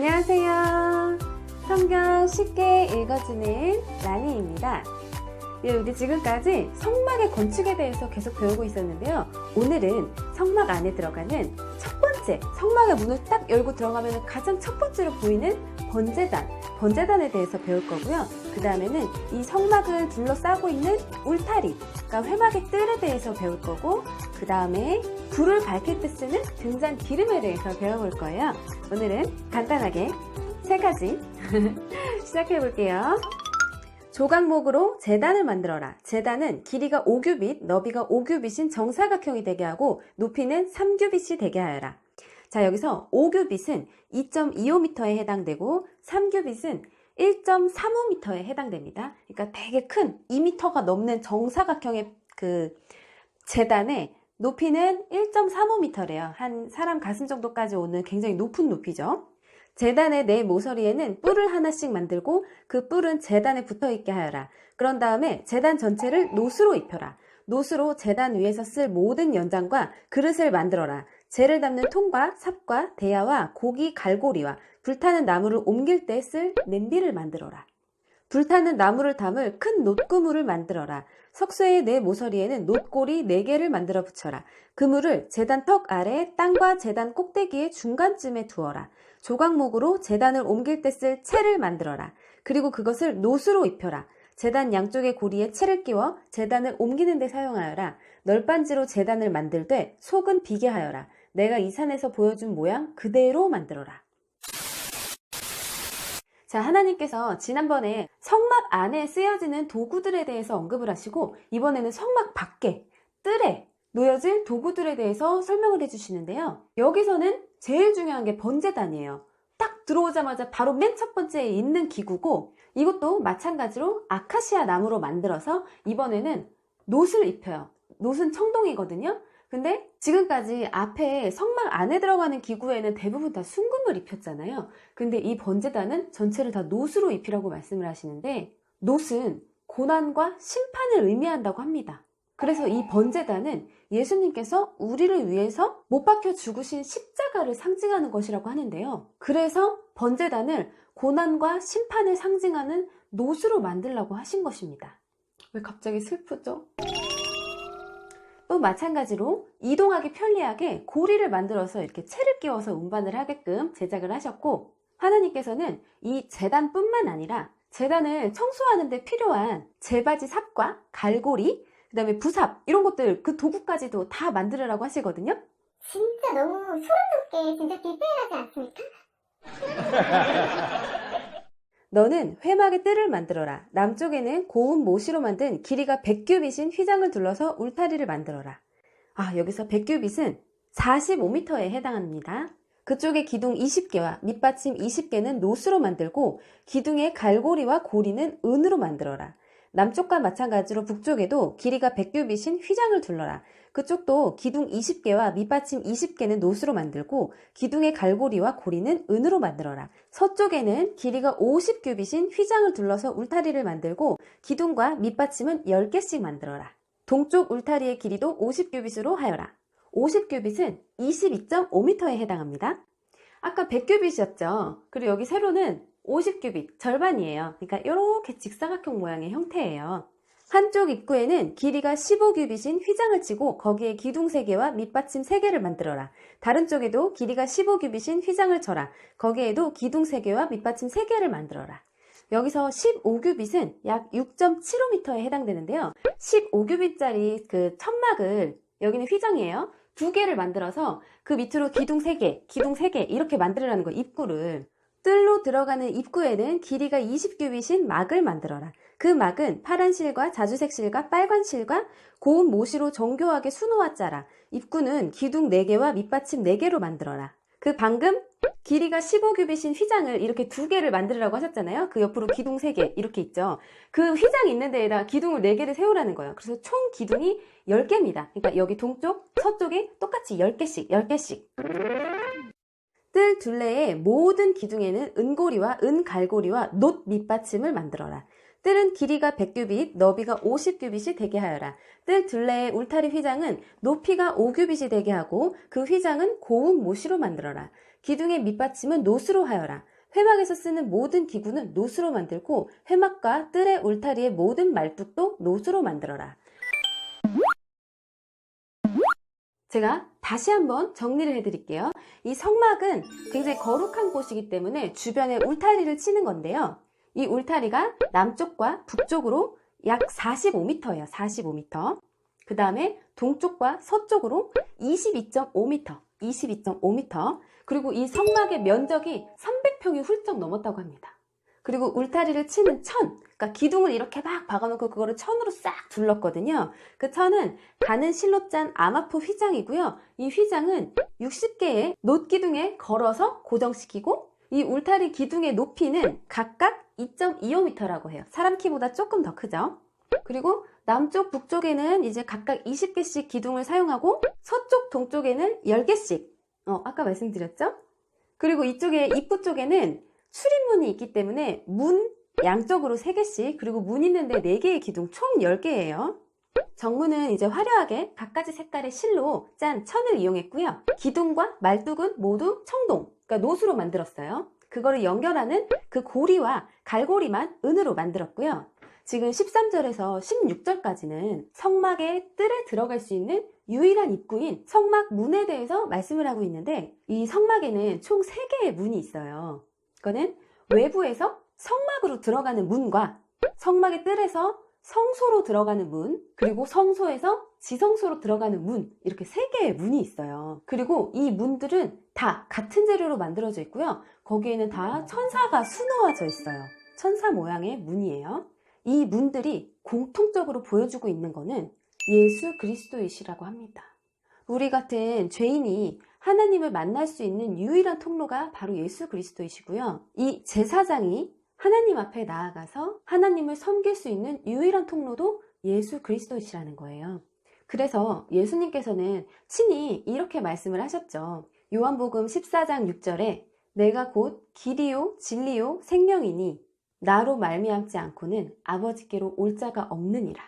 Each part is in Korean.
안녕하세요. 성경 쉽게 읽어주는 라니입니다. 예, 우리 지금까지 성막의 건축에 대해서 계속 배우고 있었는데요. 오늘은 성막 안에 들어가는 첫 번째, 성막의 문을 딱 열고 들어가면 가장 첫 번째로 보이는 번제단, 번제단에 대해서 배울 거고요. 그 다음에는 이 성막을 둘러싸고 있는 울타리, 그러니까 회막의 뜰에 대해서 배울 거고, 그 다음에 불을 밝힐 때 쓰는 등잔 기름에 대해서 배워볼 거예요. 오늘은 간단하게 세 가지 시작해 볼게요. 조각목으로 재단을 만들어라. 재단은 길이가 5규빗, 너비가 5규빗인 정사각형이 되게 하고 높이는 3규빗이 되게 하여라. 자, 여기서 5규빗은 2.25m에 해당되고 3규빗은 1.35m에 해당됩니다. 그러니까 되게 큰 2m가 넘는 정사각형의 그 재단의 높이는 1.35m래요. 한 사람 가슴 정도까지 오는 굉장히 높은 높이죠. 재단의 네 모서리에는 뿔을 하나씩 만들고 그 뿔은 재단에 붙어 있게 하여라. 그런 다음에 재단 전체를 노수로 입혀라. 노수로 재단 위에서 쓸 모든 연장과 그릇을 만들어라. 재를 담는 통과, 삽과 대야와 고기 갈고리와 불타는 나무를 옮길 때 쓸 냄비를 만들어라. 불타는 나무를 담을 큰 놋그물을 만들어라. 석쇠의 네 모서리에는 놋골이 네 개를 만들어 붙여라. 그물을 재단 턱 아래 땅과 재단 꼭대기의 중간쯤에 두어라. 조각목으로 재단을 옮길 때 쓸 채를 만들어라. 그리고 그것을 노수로 입혀라. 재단 양쪽의 고리에 채를 끼워 재단을 옮기는 데 사용하여라. 널빤지로 재단을 만들되 속은 비게 하여라. 내가 이 산에서 보여준 모양 그대로 만들어라. 자, 하나님께서 지난번에 성막 안에 쓰여지는 도구들에 대해서 언급을 하시고 이번에는 성막 밖에 뜰에 놓여질 도구들에 대해서 설명을 해주시는데요. 여기서는 제일 중요한 게 번제단이에요. 딱 들어오자마자 바로 맨 첫 번째에 있는 기구고 이것도 마찬가지로 아카시아 나무로 만들어서 이번에는 놋을 입혀요. 놋은 청동이거든요. 근데 지금까지 앞에 성막 안에 들어가는 기구에는 대부분 다 순금을 입혔잖아요. 근데 이 번제단은 전체를 다 놋으로 입히라고 말씀을 하시는데 놋은 고난과 심판을 의미한다고 합니다. 그래서 이 번제단은 예수님께서 우리를 위해서 못 박혀 죽으신 십자가를 상징하는 것이라고 하는데요. 그래서 번제단을 고난과 심판을 상징하는 놋으로 만들라고 하신 것입니다. 왜 갑자기 슬프죠? 또 마찬가지로 이동하기 편리하게 고리를 만들어서 이렇게 채를 끼워서 운반을 하게끔 제작을 하셨고 하나님께서는 이 재단뿐만 아니라 재단을 청소하는 데 필요한 재바지 삽과 갈고리 그 다음에 부삽 이런 것들 그 도구까지도 다 만들으라고 하시거든요 진짜 너무 소름 돋게 진짜 디테일하지 않습니까? 너는 회막의 뜰을 만들어라. 남쪽에는 고운 모시로 만든 길이가 100규빗인 휘장을 둘러서 울타리를 만들어라. 아, 여기서 100규빗은 45m에 해당합니다. 그쪽에 기둥 20개와 밑받침 20개는 노수로 만들고 기둥의 갈고리와 고리는 은으로 만들어라. 남쪽과 마찬가지로 북쪽에도 길이가 100규빗인 휘장을 둘러라. 그쪽도 기둥 20개와 밑받침 20개는 노수로 만들고 기둥의 갈고리와 고리는 은으로 만들어라. 서쪽에는 길이가 50규빗인 휘장을 둘러서 울타리를 만들고 기둥과 밑받침은 10개씩 만들어라. 동쪽 울타리의 길이도 50규빗으로 하여라. 50규빗은 22.5m에 해당합니다. 아까 100규빗이었죠. 그리고 여기 세로는 50규빗, 절반이에요. 그러니까 이렇게 직사각형 모양의 형태예요. 한쪽 입구에는 길이가 15규빗인 휘장을 치고 거기에 기둥 3개와 밑받침 3개를 만들어라. 다른 쪽에도 길이가 15규빗인 휘장을 쳐라. 거기에도 기둥 3개와 밑받침 3개를 만들어라. 여기서 15규빗은 약 6.75m에 해당되는데요. 15규빗짜리 그 천막을 여기는 휘장이에요. 두 개를 만들어서 그 밑으로 기둥 3개, 기둥 3개 이렇게 만들으라는 거예요. 입구를. 뜰로 들어가는 입구에는 길이가 20규빗인 막을 만들어라. 그 막은 파란 실과 자주색 실과 빨간 실과 고운 모시로 정교하게 수놓아 짜라. 입구는 기둥 4개와 밑받침 4개로 만들어라. 그 방금 길이가 15규빗인 휘장을 이렇게 두 개를 만들으라고 하셨잖아요. 그 옆으로 기둥 3개 이렇게 있죠. 그 휘장 있는 데에다 기둥을 4개를 세우라는 거예요. 그래서 총 기둥이 10개입니다. 그러니까 여기 동쪽, 서쪽이 똑같이 10개씩, 10개씩. 뜰 둘레의 모든 기둥에는 은고리와 은갈고리와 놋 밑받침을 만들어라. 뜰은 길이가 100규빗, 너비가 50규빗이 되게 하여라. 뜰 둘레의 울타리 휘장은 높이가 5규빗이 되게 하고 그 휘장은 고운 모시로 만들어라. 기둥의 밑받침은 노수로 하여라. 회막에서 쓰는 모든 기구는 노수로 만들고 회막과 뜰의 울타리의 모든 말뚝도 노수로 만들어라. 제가 다시 한번 정리를 해드릴게요. 이 성막은 굉장히 거룩한 곳이기 때문에 주변에 울타리를 치는 건데요. 이 울타리가 남쪽과 북쪽으로 약 45m예요. 45m. 그 다음에 동쪽과 서쪽으로 22.5m. 22.5m. 그리고 이 성막의 면적이 300평이 훌쩍 넘었다고 합니다. 그리고 울타리를 치는 천, 그러니까 기둥을 이렇게 막 박아놓고 그거를 천으로 싹 둘렀거든요. 그 천은 가는 실로 짠 아마포 휘장이고요. 이 휘장은 60개의 놋 기둥에 걸어서 고정시키고 이 울타리 기둥의 높이는 각각 2.25m라고 해요. 사람 키보다 조금 더 크죠. 그리고 남쪽, 북쪽에는 이제 각각 20개씩 기둥을 사용하고 서쪽, 동쪽에는 10개씩. 어, 아까 말씀드렸죠? 그리고 이쪽에 입구 쪽에는 출입문이 있기 때문에 문 양쪽으로 3개씩 그리고 문 있는데 4개의 기둥 총 10개예요. 정문은 이제 화려하게 각가지 색깔의 실로 짠 천을 이용했고요. 기둥과 말뚝은 모두 청동, 그러니까 노수로 만들었어요. 그거를 연결하는 그 고리와 갈고리만 은으로 만들었고요. 지금 13절에서 16절까지는 성막의 뜰에 들어갈 수 있는 유일한 입구인 성막 문에 대해서 말씀을 하고 있는데 이 성막에는 총 3개의 문이 있어요. 그거는 외부에서 성막으로 들어가는 문과 성막의 뜰에서 성소로 들어가는 문, 그리고 성소에서 지성소로 들어가는 문, 이렇게 세 개의 문이 있어요. 그리고 이 문들은 다 같은 재료로 만들어져 있고요. 거기에는 다 천사가 수놓아져 있어요. 천사 모양의 문이에요. 이 문들이 공통적으로 보여주고 있는 거는 예수 그리스도이시라고 합니다. 우리 같은 죄인이 하나님을 만날 수 있는 유일한 통로가 바로 예수 그리스도이시고요. 이 제사장이 하나님 앞에 나아가서 하나님을 섬길 수 있는 유일한 통로도 예수 그리스도이시라는 거예요. 그래서 예수님께서는 친히 이렇게 말씀을 하셨죠. 요한복음 14장 6절에 내가 곧 길이요 진리요 생명이니 나로 말미암지 않고는 아버지께로 올 자가 없느니라.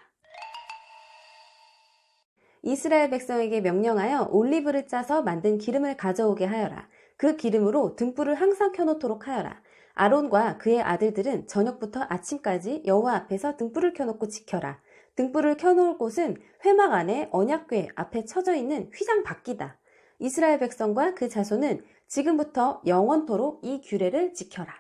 이스라엘 백성에게 명령하여 올리브를 짜서 만든 기름을 가져오게 하여라. 그 기름으로 등불을 항상 켜놓도록 하여라. 아론과 그의 아들들은 저녁부터 아침까지 여호와 앞에서 등불을 켜놓고 지켜라. 등불을 켜놓을 곳은 회막 안에 언약궤 앞에 쳐져 있는 휘장 밖이다. 이스라엘 백성과 그 자손은 지금부터 영원토록 이 규례를 지켜라.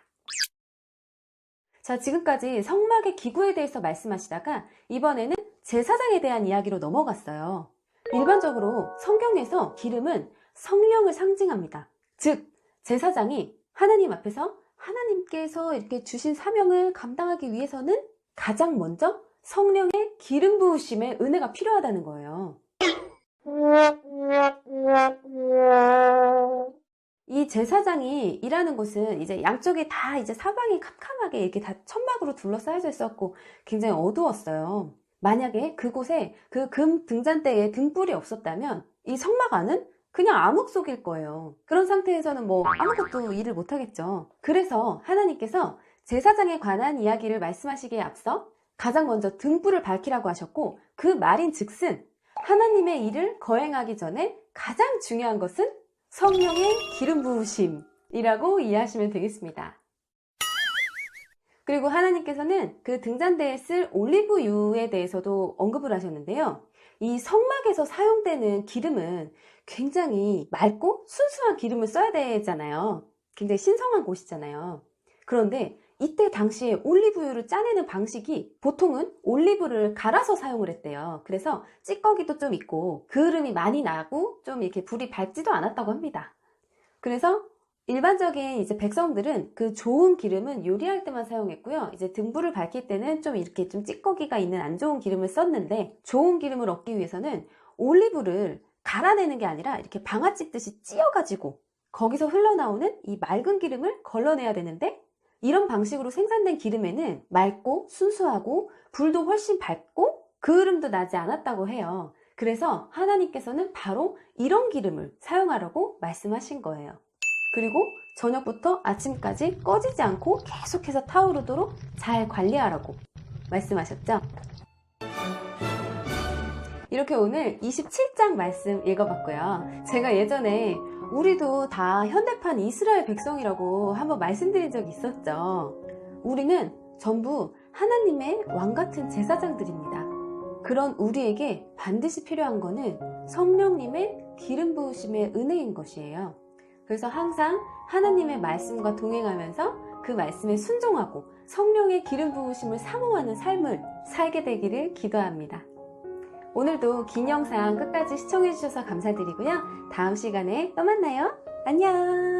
자, 지금까지 성막의 기구에 대해서 말씀하시다가 이번에는 제사장에 대한 이야기로 넘어갔어요. 일반적으로 성경에서 기름은 성령을 상징합니다. 즉, 제사장이 하나님 앞에서 하나님께서 이렇게 주신 사명을 감당하기 위해서는 가장 먼저 성령의 기름 부으심의 은혜가 필요하다는 거예요. 이 제사장이 일하는 곳은 이제 양쪽에 다 이제 사방이 캄캄하게 이렇게 다 천막으로 둘러싸여져 있었고 굉장히 어두웠어요. 만약에 그곳에 그 금 등잔대에 등불이 없었다면 이 성막 안은 그냥 암흑 속일 거예요. 그런 상태에서는 뭐 아무것도 일을 못 하겠죠. 그래서 하나님께서 제사장에 관한 이야기를 말씀하시기에 앞서 가장 먼저 등불을 밝히라고 하셨고 그 말인 즉슨 하나님의 일을 거행하기 전에 가장 중요한 것은 성령의 기름 부으심이라고 이해하시면 되겠습니다. 그리고 하나님께서는 그 등잔대에 쓸 올리브유에 대해서도 언급을 하셨는데요. 이 성막에서 사용되는 기름은 굉장히 맑고 순수한 기름을 써야 되잖아요. 굉장히 신성한 곳이잖아요. 그런데 이때 당시에 올리브유를 짜내는 방식이 보통은 올리브를 갈아서 사용을 했대요. 그래서 찌꺼기도 좀 있고 그름이 많이 나고 좀 이렇게 불이 밝지도 않았다고 합니다. 그래서 일반적인 이제 백성들은 그 좋은 기름은 요리할 때만 사용했고요. 이제 등불을 밝힐 때는 좀 이렇게 좀 찌꺼기가 있는 안 좋은 기름을 썼는데 좋은 기름을 얻기 위해서는 올리브를 갈아내는 게 아니라 이렇게 방아 찢듯이 찧어가지고 거기서 흘러나오는 이 맑은 기름을 걸러내야 되는데 이런 방식으로 생산된 기름에는 맑고 순수하고 불도 훨씬 밝고 그을음도 나지 않았다고 해요. 그래서 하나님께서는 바로 이런 기름을 사용하라고 말씀하신 거예요. 그리고 저녁부터 아침까지 꺼지지 않고 계속해서 타오르도록 잘 관리하라고 말씀하셨죠. 이렇게 오늘 27장 말씀 읽어봤고요. 제가 예전에 우리도 다 현대판 이스라엘 백성이라고 한번 말씀드린 적 있었죠. 우리는 전부 하나님의 왕 같은 제사장들입니다. 그런 우리에게 반드시 필요한 거는 성령님의 기름 부으심의 은혜인 것이에요. 그래서 항상 하나님의 말씀과 동행하면서 그 말씀에 순종하고 성령의 기름 부으심을 사모하는 삶을 살게 되기를 기도합니다. 오늘도 긴 영상 끝까지 시청해주셔서 감사드리고요. 다음 시간에 또 만나요. 안녕!